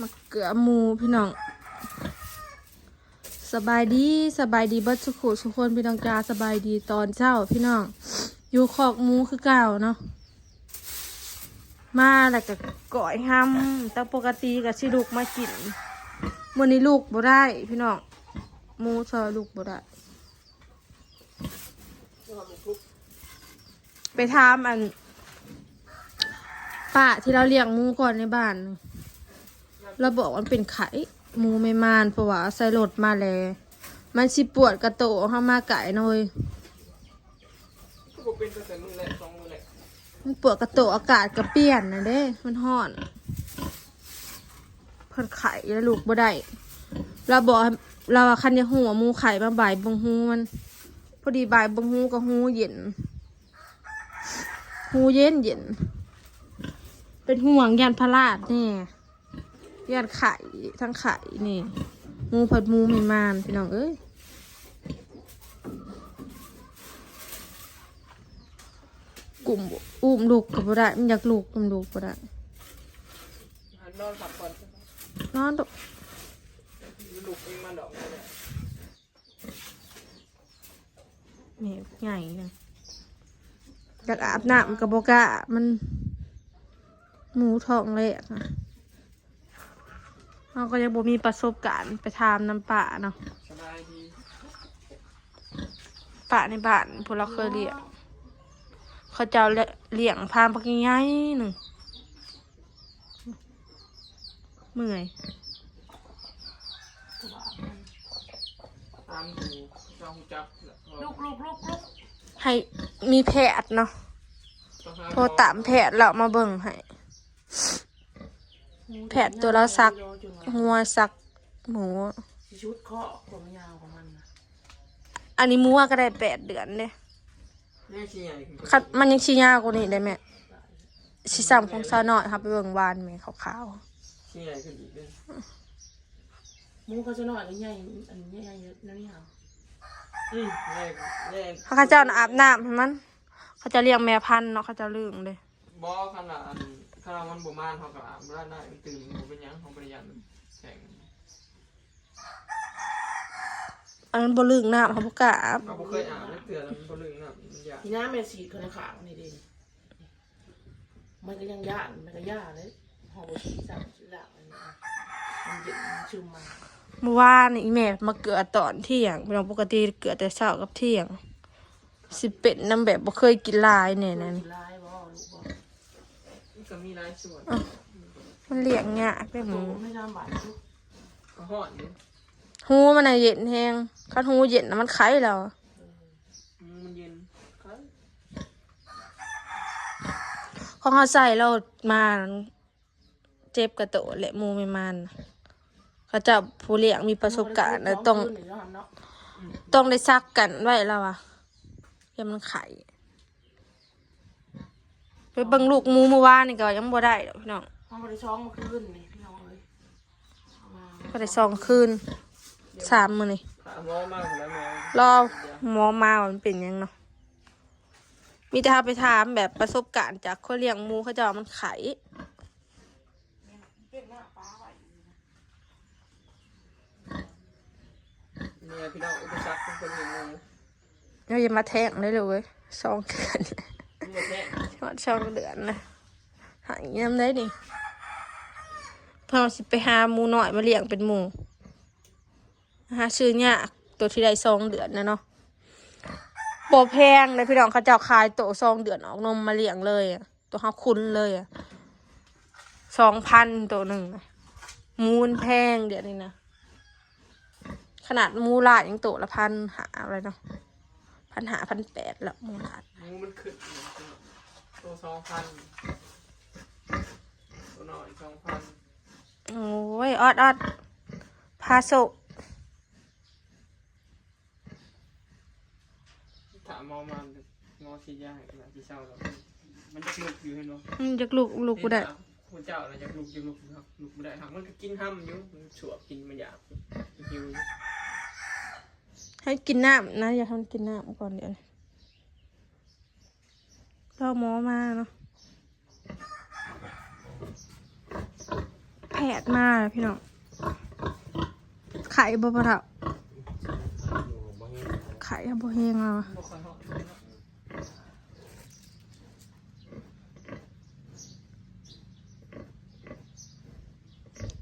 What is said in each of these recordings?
มาเกลือหมูพี่น้อง สบายดีสบายดีบัดสุขุสุกคนพี่น้องจ้าสบายดีตอนเช้าพี่น้อง อยู่คอกหมูคือเก่าเนาะ มาแล้วก็ก่อยห้ำแต่ปกติก็สิลูกมากินมื้อนี้ลูกบ่ได้พี่น้องหมูซอลูกบ่ได้ไปถามอันป้าที่เราเลี้ยงหมูก่อนในบ้าน เราบอกว่ามันเป็นไข่หมูไม่มานเพราะว่าใส่รถมาแล้วมันสิปวดกระโตกเข้ามาไก่หน่อยก็บอกเป็นแต่มือแหละสองมือแหละมันปวดกระโตกอากาศก็เปลี่ยนนะเด้ มันห้อนเพิ่นไข่แล้วลูกบ่ได้เราบอกให้เราว่าคันจะหัวหมูไข่มาบ่ายเบงหูมัน พอดีบ่ายเบงหูก็หูเย็นหูเย็นเย็น เป็นห่วงยันพลาดแนี่ ยันไข่ทั้งไข่นี่มูผัดมูมีมานพี่น้องเอ้ยกลุ่มอุ้มลูกกับบ่ได้มันอยากลูกอุ้มลูกบ่ได้นอนผักก่อนนอนตกลูกเองมาดอกนี่แหละนี่ใหญ่นะอยากอาบน้ำกับโบกล้ามันหมูทองเลยอะ เราก็ยังบ่มีประสบการณ์ไปทามน้ำป่าเนาะสบายดีป่าในบ้านพวกเราเคยเลี้ยงเขาเจ้าเลี้ยงพามปักง่ายๆหนึ่งเมื่อยตามดูเจ้าหูจับลูกลูกลูกลูกให้มีแพทย์เนาะโทรตามแพทย์เรามาเบิ่งให้ แผดตัวละสัก หัวสักหมู ชุดเคาะผมยาวของมันนะอันนี้หมูว่าก็ได้แปดเดือนเลยแม่ชี้ใหญ่ขึ้นคัดมันยังชี้ยากกว่านี้ได้ไหมสีสัมของซาหน่อยครับไปเบิ่งวานไหมขาวชี้ใหญ่ขึ้นอีกด้วยหมูเขาจะหน่อยก็ใหญ่อันนี้ใหญ่เยอะนะนี่เหรออืมแม่แม่ๆเขาเจ้าน่ะอาบน้ำให้มัน เขาจะเลี้ยงแม่พันธุ์เนาะเขาจะเลี้ยงเลย บอขนาดขนาดมันบ่มานเขาก็อาบได้ได้มันตื่นมันเป็นหยังของปริยันแข็งอันนั้นบ่เลึงน้ำเขาบ่กล้าอาบก็บ่เคยอาบแล้วเตือนแล้วมันบ่ลึงน่ะมันยากทีน้ำแม่สีดคนในขางนี่ดิมันก็ยังย่านมันก็ย่าเลยหอบสีสับสีหลักมันมันเย็นมันชุ่มมาเมื่อวานนี่อีแม่มาเกลือตอนเที่ยงเป็นปกติเกลือแต่เช้ากับเที่ยง สิเป็นน้ำแบบบ่เคยกินหลายเนี่ยนั่นสีลายบ่ลูกบ่มัน ก็มีหลายส่วนมันเลี้ยงยากเด้หโตมูไม่ทำบาดลูกก็ฮ้อนอยู่หูมันน่ะเย็นแฮงคันหูเย็นน่ะมันไข้แล้วอืมมันเย็นครับของเขาใส่เรามาเจ็บกระโตะและหมูไม่มันเขาเจะผู้เลี้ยงมีประสบการณ์แล้วต้องคืนนี่เนาะเนาะต้องได้ซักกันไว้แล้วอะอย่ามันไข่ ไปเบิ่งลูกหมูเมื่อวานนี่ก็ยังบ่ได้ดอกพี่น้องห้องบริช้องมาคืนนี่พี่น้องเลยเอามาก็ได้สองคืนสามมื้อนี่ถามว่ามากแล้วแม่รอหมอมาว่ามันเป็นหยังเนาะมีแต่ถ้าไปถามแบบประสบการณ์จากคนเลี้ยงหมูเขาเจะว่ามันไข่เนี่ยพี่น้องอุปสรรคของคนเลี้ยงงูเราอย่ามาแทงได้เลยเว้ยสองเดือนงูแท้ ชอดสองเดือนนะหายน้ำได้ดิพอสิไปหาหมูหน่อยมาเลี้ยงเป็นหมูหาซื้อยากตัวที่ได้สองเดือนนะเนาะโบแพงเลยพี่น้องเขาเจ้าขายตัวสองเดือนออกนมมาเลี้ยงเลยอะตัวเขาคุ้นเลยอะสองพันตัวหนึ่งอะมูนแพงเดี๋ยวนี้นะขนาดมูลาดยังตัวละพันหาอะไรเนาะพันหาพันแปดล้วหมูลาด งูมันขึ้นตัวสองพันตัวน้อยสองพันโอ้ยออดออดพาโซถามมอมันงอสีย่างขนาดที่เช่าแล้วมันจะลุกอยู่ให้เนาะอืมจากลูกลูกกูได้หัวเจ้าอะไรจะลุกจะลุกครับลุกไม่ได้ครับมันก็กินห้ำอยู่มันฉวบกินมันอยากหิวให้กินน้ำนะอย่าทำกินน้ำก่อนเดี๋ยว รอหมอมาเนาะแพทย์มาพี่น้องไข่บ่ปะเถาไข่บ่แหงอะ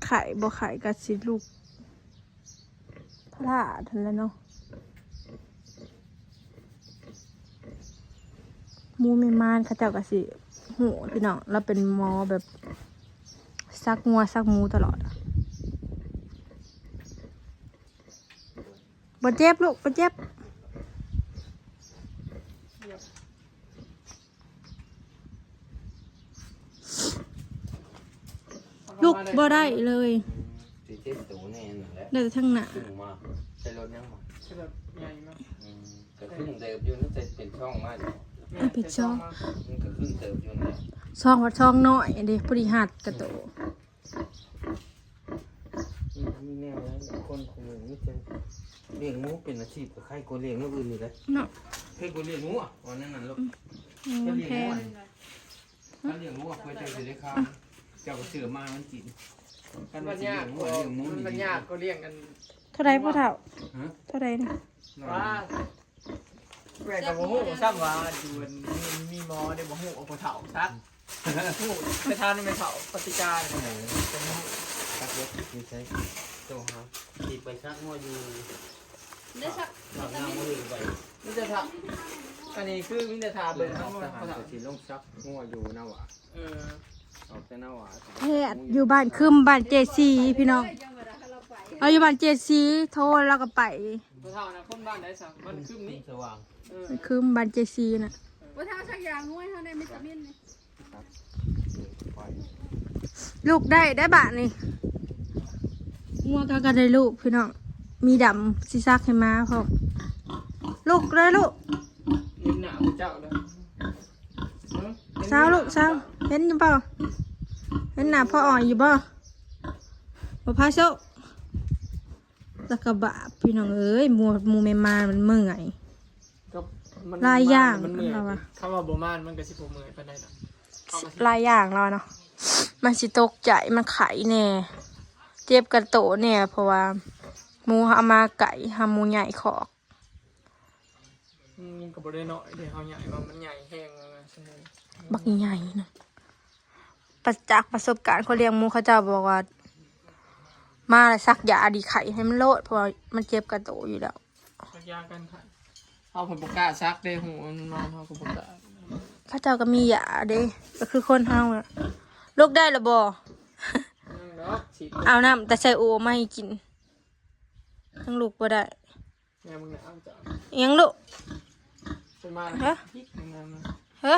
ไข่บ่ไข่กับสิลูกพระทันแล้วเนาะ มูไม่มานเขาเจ้าก็สิหูพี่น้องเราเป็นหมอแบบซักงัวซักหมูตลอดอะบ่เจ็บลูกบ่เจ็บลูกบ่ได้เลยสีเจ็ดตูแน่นแหละได้แต่ทั้งหน้าขึ้นมาใช้รถยังมาใช่แบบใหญ่มากอืมก็ขึ้นเติบอยู่นั่นจะเป็นช่องมากแม่เอาไปจ้องมันก็ขึ้นเติบอยู่นั่นแหละช่องวัดช่องน้อยเด้พอดีหัดกระโตอืมมีแนวนั้นคนคงไม่เจอเลี้ยงหมูเป็นอาชีพกับใครก็เลี้ยงนกอื่นนี่แหละเนาะเคยก็เลี้ยงหมูอะวันนั้นน่ะลูกอืเจ้ามเลี้ยงแพหมูงอะถ้าเลี้ยงหมูอะเพื่อจะได้ข้าวเจ้าก็เสือมามันกินกันมัว่านสิยาเลี้กยงหมูกว่าอะเลี้ยงหมูมันดียากก็เลี้ยงกันเท่าไรพ่อเฒ่าฮะเท่าไรนี่ว่า แม่กับบ่ฮู้ซ้ำว่าอยู่มันมีหมอได้บ่ฮู้เอาบ่เฒ่าซักฮู้ไปทานไม่เฒ่าปฏิการโอ้โหชักรถมีใช้โตฮะตีไปชักงัวอยู่ได้สักหลับหน้ามือไปมิจะทาอันนี้คือมิจะทาเบิเบิ่ร์งนทั้งหมดทหารบ่เฒ่าจะสีลงชักงัวอยู่หน้าหวาเออออกแต่หน้าหวาแพทย์อยู่บ้านคืมบ้านเจซีพี่น้องเราอยู่บ้านเจซีโทรแล้วก็ไป บ่เฒ่านะคนบ้านไหนสั่งมันคืมนี้สว่างเออคืมบ้านเจซีน่ะว่าถ้าสักอย่างง่วยเขาได้วิตามินนี่ไฟลูกได้ได้บาทนี่งัวก็ก็ได้ลูกพี่น้องมีดำซิซักให้มาพร้อมลูกได้ลูกเห็นหน้าผู้เจ้าเลยเออห็นสาวลูกสาวเห็นอยู่เปล่าเห็นหน้าพ่ออ่อยอยู่บ่บ่พาโซะแล้วก็บาปพี่น้องเอ้ยหมูหมูแม่มามันเมื่อย ก็มันหลายอย่างมันเมื่อยเราอะคำว่าบ่มานมันก็สิบ่เมื่อยปานใดดอกเอามาสิหลายอย่างแล้วเนาะมันสิตกใจมันไข่แน่เจ็บกระโตแน่เพราะว่าหมูเอามาไก่หาหมูใหญ่ขอกอืมก็บ่ได้น้อยเด้เฮาใหญ่ว่ามันใหญ่แฮงว่างั้นใช่ไหมบักใหญ่นะประจักษ์ประสบการณ์คนเลี้ยงหมูเขาเจ้าบอกว่า มาแล้วซักยาดีไข่ให้มันโลดเพราะว่ามันเจ็บกระโตอยู่แล้วสักอยางกันค่ะเอาผลประกล้าศซักเด้หูมันนอนเฮาก็บ่กล้าเขาเจ้าก็มียาเด้ก็คือคนเฮาอะลูกได้ละบ่นั่งดอกฉีดเอาน้ำแต่ใส่โอไม่ให้กินทั้งลูกบ่ได้แม่มึงน่ะเอาจ้ะอิหยังลูก ไปมาฮะ พริกนั่นน่ะนะเฮ้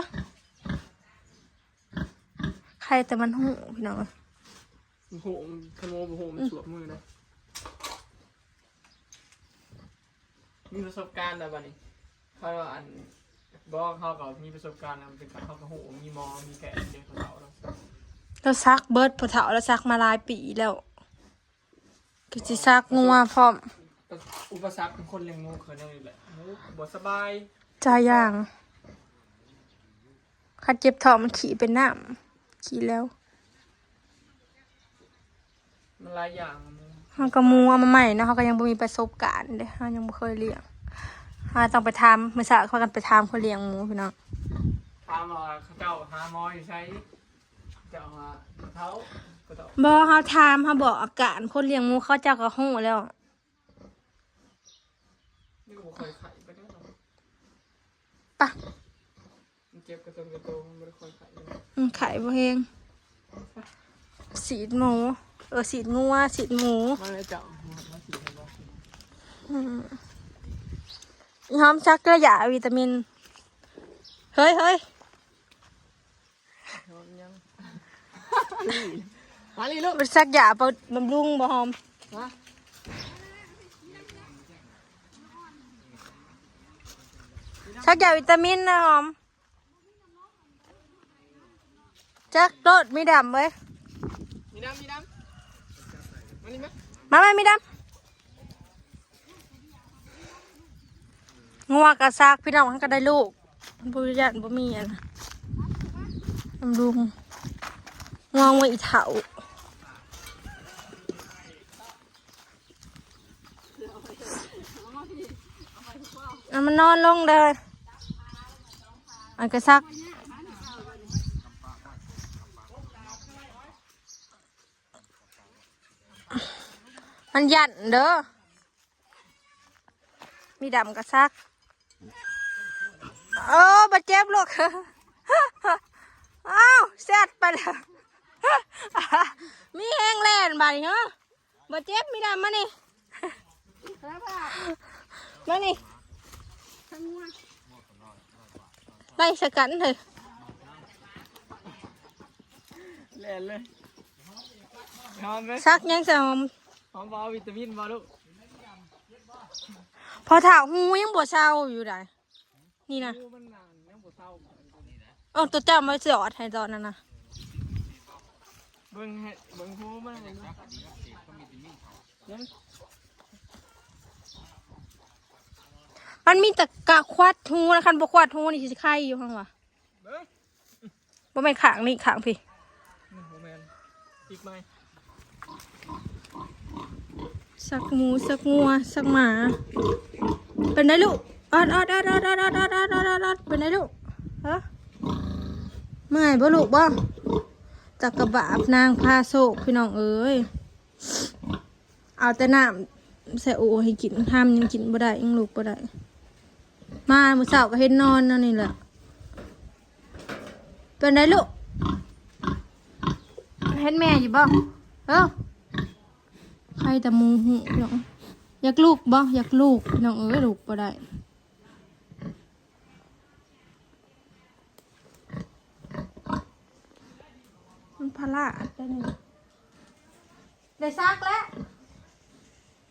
ใครแต่มันหูพี่น้อง โหมขโมยบ่โหมสวมมือนะมีประสบการณ์แล้วบัดนี้เขาว่าอันบอกเขาก็มีประสบการณ์นำเป็นการเขาก็โหมีหมอมีแกะเด็กเขาเฒ่าแล้วเราซักเบิร์ดพอเถาแล้วซักมาหลายปีแล้วก็สิซักงัวพร้อมอุปสรรคของคนเลี้ยงงูคือนั่นนี่แหละหมูบ่สบายจ่ายอย่างคัดเจ็บท้องมันขี่เป็นน้ำขี่แล้ว มันหลายอย่างเขาก็มูเอามาใหม่เนาะเขาก็ยังบ่มีประสบการณ์เด้เขายังบ่เคยเลี้ยงเขาต้องไปทำเมื่อสาเขากันไปทำเขาเลี้ยงหมูพี่น้องถามว่าเขาเจ้าหาหมออยู่ใช้เจ้าว่าเขาก็ต้องบ่เขาทำเขาบอกอาการคนเลี้ยงหมูเขาเจ้าก็ฮู้แล้วนี่ก็บ่เคยไข่ไปได้หรอกปะมันเจ็บกระตนกระโตมันไม่ได้เคยไข่เลยอืมไข่บ่เฮงสีดหมู เออสีดงัวสีดหมูมาเลยเจ้ามามาสิเห็นบ่อืมอีหอมซักกระยาวิตามิน เฮ้ยเฮ้ยนอนยังมาลีลูกไปซักยาปะบำรุงบ่หอมมาซักยาวิตามินนะหอมจักรถมีดำเว้ยมีน้ำมีน้ำ มาไหมไม่ด้งัวกระซากพี่น้องทั้งก็ได้ลูกบุญญาบ่มีอะลำดุงงองไว้อีเถาอะมันนอนลงเลยอันกระซัก มันยันเด้อ มีดำกระซัก เออบาเจ็บลูกอ้าวแซดไปแล้วมีแห้งแล่นบาดนี้เหรอบาเจ็บมีดำมานี่แล้วว่ามานี่ทั้งงัวไล่สกันเถอะเล่นเลยหอมไหมซักยังจะ หอมหอมบเอาวิตามินมาลูกพอถาหูยังปวดเศร้าอยู่ได้นี่นะดูมันนานยังปวดเศร้าเออตัวเจ้ามาเสียอดให้ตอนนั้นนะเบิ่งให้เบิ่งหูมันเลยนะยังมันมีแต่กะควัดหูนะคันบกควัดหูนี่สิไข่อยู่ข้างวะเบิ่งบ่แม่นขางนี่ขางพี่นี่โหแมนอีกไหม สักหมูสักงัวสักหมา เป็นไงลูกออดออดออดออดออดออดออดออดออดออดเป็นไงลูกฮะเมื่อยบ่ลูกบ่จักกระบาบนางพาโศกพี่น้องเอ้ยเอาแต่น้ำใส่โอให้กินห้ามยังกินบ่ได้ยังลูกบ่ได้มาเมื่อเช้าก็เห็นนอนนั่นนี่แหละเป็นไงลูกเห็นแม่อยู่บ่เออ ใครแต่มูหูน้องอยากลูกบ่อยากลูกน้องเอ้ยลูกบ่ได้มันพลาดได้นี่ได้ซักแล้ว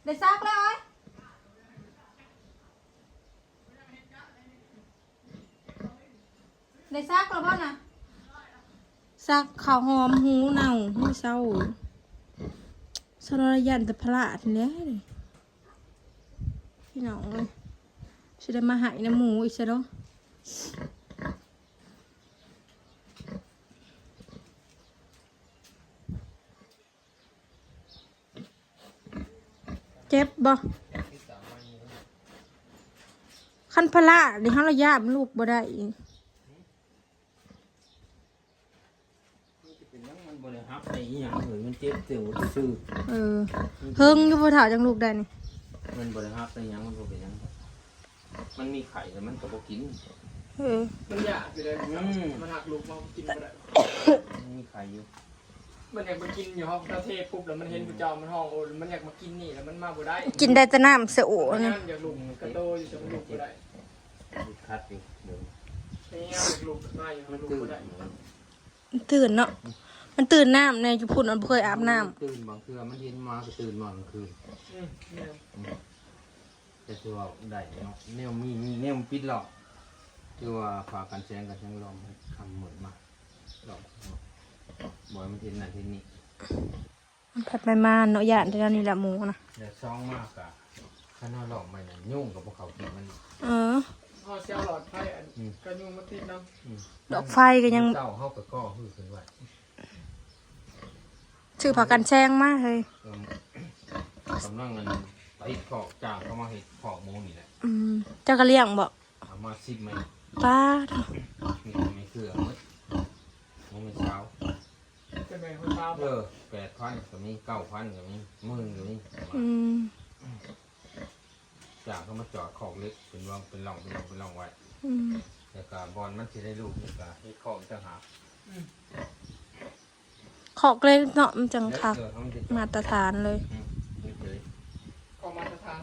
ได้ซักแล้วเอ้ได้ซักแล้วบ่น่ะซักข้าวหอมหูเน่าหูเศร้า สรยันต่พลาดเนี่เลยพี่น้องเลยจะได้มาหายน้ำหมูอีกซะเนาะเจ็บบ่คันพลาดดิฮันระยะมันลูกบ่ได้อีก เป็นยังมันบริหับในอีหยัง เลยมันเจ็บเสียวซื่อเออเฮิงอยู่พอถาจังลูกได้นี่มันบริหับในหยังมันบ่เป็นหยัง มันมีไข่แต่มันก็บ่กินเออมันอยากไปเลยอืมมันหักลูกมากินไม่ได้มันมีไข่อยู่มันอยากมากินอยู่ห้องประเทศปุ๊บแล้วมันเห็นผู้เจ้ามันห้องโอ้มันอยากมากินนี่แล้วมันมาบ่ได้กินได้แต่น้ำเสียโอมันนี่อยากลูกกระโตอยู่จะมันลูกบ่ได้มีคัดอยู่เดี๋ยวนี่อยากลูกมาอยู่มัมันนลูกตื่นบ่ได้มันตื่นเนาะ มันตื่นน้ำในจุพุ่นมันบ่เคยอาบน้ำตื่นบางเทื่อมันเห็นมาก็ตื่นนอนกลางคืนอืมเนี่ยแต่คือว่าได้เนาะแนวมีมีแนวมันปิดหลอกคือว่าฝากันแสงกันแสงลมคำเหมือนมาหลอกบ่ให้มันเห็นนั่นเห็นนี่มันผัดไปมาเนาะยานเดี๋ยวนี้แหละหมูนะแต่ซองมากอะข้างนอกหลอกมันน่ะยุ่งกับพวกเขากินมัน เออ พอเซลหลอดไฟอันกระยุงมันติดน้ำอืมดอกไฟก็ยัง เจ้าเข้ากับก้อหื้อขึ้นไว้ ชื่อผักกันแช่งมากเลยเอิ่มกำลังเงินไปขอกจ้างเขามาเห็ดขอกหมูนี่แหละอืมเจ้าก็เลี้ยงบอกเอามาสิบไหมป้ามีแต่ไม่เกลือหมดหมูเป็นเช้าเป็นไงคนตาบเออแปดพันก็มีเก้าพันก็มีหมื่นก็มีอืมจ้างเขามาจอดขอกเล็กเป็นร่องเป็นร่องเป็นร่องเป็นร่องไว้อืมแล้วก็บอลมันจะได้ลูกแล้วก็เห็ดขอกต่างหาก ขอกเลยเนาะมันจังแล้วคักเกลือเขามันจะจอดมาตรฐานเลยอืมนี่เลยก็มาตรฐาน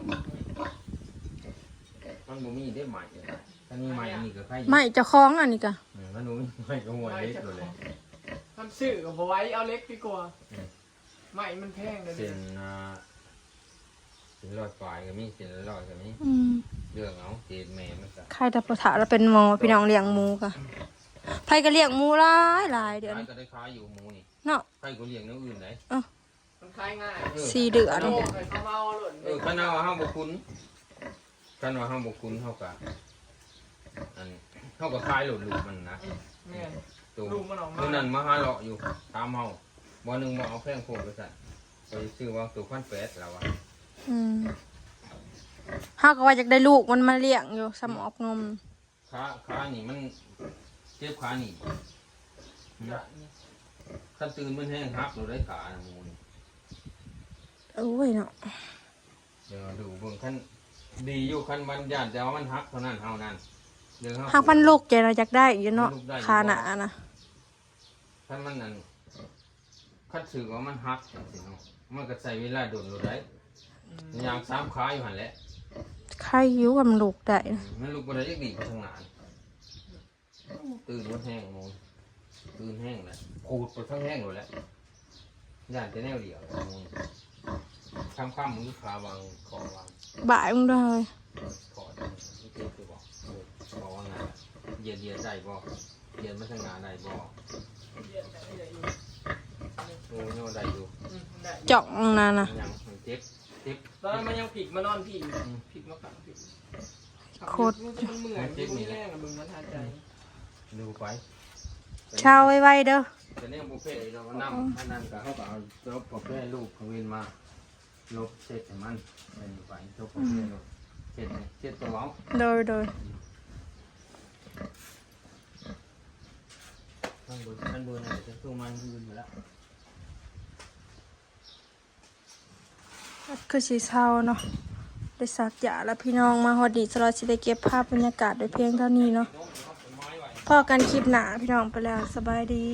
มันบ่มีได้ใหม่เลยถ้ามีใหม่นี่ก็ใครอยู่ไม่เจะคล้องอันนี้กะเออมันบ่มีใหม่ก็หัวเล็กเลยทำสื่อกับไว้เอาเล็กดีกว่าไม่มันแพงเลยเส้นอ่าเส้นรอดปลายก็มีเส้นรอดก็มีอืมเรื่องเอาเจดแม่มันก็ใครแต่พอถาเราเป็นหมอพี่น้องเลี้ยงหมูกะไผก็เลี้ยงหมูหลายหลายเดี๋ยวขายนี้ก็ได้ขายอยู่หมูนี่ เนาะใครก็เลี้ยงน้ำอื่นไหนมันคลายง่ายเออสี่เดือนโลกเลยเขาเมาหล่นเออคันว่าห้ามบุคุณคันว่าห้ามบุคุณเท่ากับอันเท่ากับขายหลุดลูกมันนะแม่นตัวลูกมันออกมาเมื่อนั้นมาหาเลาะอยู่ตามเฮาบ่หนึงบ่เอาแพงโคงไปสั่นไปซื้อว่าตัวพันแปดแล้วอะอืมเฮาก็ว่าอยากได้ลูกมันมาเลี้ยงอยู่สมออกนมขาขานี่มันเจ็บขานี่ ขั้นตื่นมันแห้งหักเราได้ขานะมูนี่โอ้ยเนาะเดี๋ยวดูเบิ่งขั้นดีอยู่ขั้นมันย่านแต่ว่ามันหักเท่านั้นเท่านั้นเดี๋ยวเฮหากมันลูกใจเราอยากได้อยู่เนาะลูกได้อยู่คาหนานะขั้นมันนั่นขั้นถือว่ามันหักจังสิเนาะมันก็ใส่เวลาโดนเราได้ยางสามขาอยู่หันแหละใครอยู่กับมันลูกได้นะมันลูกบ่ได้ยักดีไปทางหนานตื่นมันแห้งมู นตื่นแห้งเลยขูดไปทั้งแห้งเลยแหละย่านจะแนวเดียวมูนข้ามข้ามมือขาวางคอวางบ่ายมึงด้วยขอได้ไม่เจ็บตัวบอกเออบอกว่าไงเหยียดเหยียดได้บ่เหยียดมาทางหนาได้บ่เรียนได้ได้อยู่โอ้ยโน่ได้อยู่อืมได้จ่องนั่นนะยังมันเจ็บเจ็บ ตอนนั้นมันยังผิดมานอนผิดอยู่ผิดมาขังผิดโคตร มันเหมือนที่มึงแย่งกับมึงมันทาใจดูไป เช้าไว้ๆเด้อแต่เนี่ยบุฟเฟ่ต์เราก็นำอันนั้นก็เขาก็เอาจบบุฟเฟ่ต์ลูกเขาเวนมาลบเสร็จให้มันเป็นไปจบบุฟเฟ่ต์ลบเสร็จให้เสร็จตัวเอาโดยโดยข้างบนข้างบนเนี่ยจะสู้มันยืนอยู่แล้วคือสีเช้าเนาะได้สักยาแล้วพี่น้องมาฮอดดีสลอดสิได้เก็บภาพบรรยากาศโดยเพียงเท่านี้เนาะ พอกันคลิปหนาพี่น้องไปแล้วสบายดี